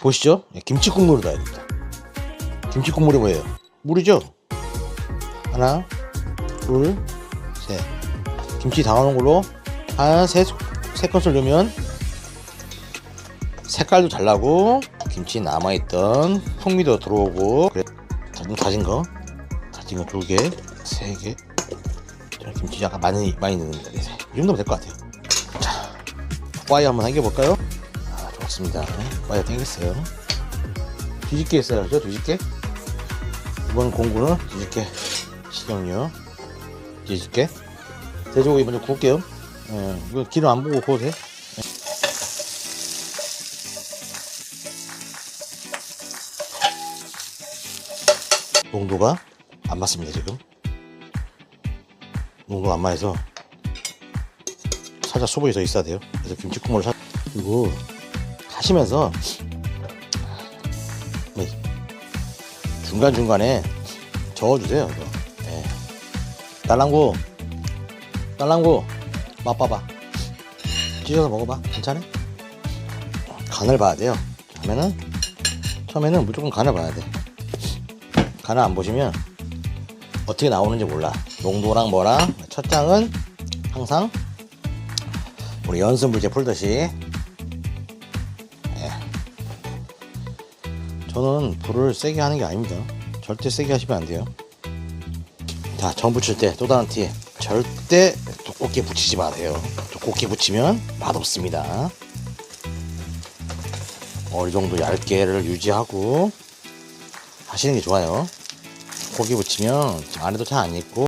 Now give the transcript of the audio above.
보시죠? 예, 김치 국물을 넣어야 됩니다. 김치 국물이 뭐예요? 물이죠? 하나, 둘, 셋. 김치 담아놓은 걸로 한 세, 세 큰술 넣으면 색깔도 잘 나고 김치 남아있던 풍미도 들어오고 그래 좀 다진 거 다진 거 두 개, 세 개. 김치 약간 많이 많이 넣는다. 이 정도면 될 것 같아요. 자, 파이 한번 당겨볼까요? 아 좋습니다. 파이 당겼어요. 뒤집게 했어요, 그죠? 뒤집게. 이번 공구는 뒤집게 식용유 뒤집게. 돼지고기 먼저 구울게요. 예, 이거 기름 안 보고 구워도 돼. 농도가 안 맞습니다 지금 농도가 안 맞아서 살짝 수분이 더 있어야 돼요 그래서 김치 국물을 사 그리고 하시면서 네, 중간중간에 저어주세요. 예. 딸랑구 딸랑구 맛봐봐 찢어서 먹어봐 괜찮아? 간을 봐야 돼요 그러면은 처음에는 무조건 간을 봐야 돼 간을 안 보시면 어떻게 나오는지 몰라. 농도랑 뭐랑 첫 장은 항상 우리 연습 물제 풀듯이 저는 불을 세게 하는 게 아닙니다. 절대 세게 하시면 안 돼요. 자, 전 부칠 때또 다른 팁. 절대 두껍게 붙이지 마세요. 두껍게 붙이면 맛없습니다. 어느 정도 얇게를 유지하고 하시는 게 좋아요. 고기 붙이면 안에도 잘 안 익고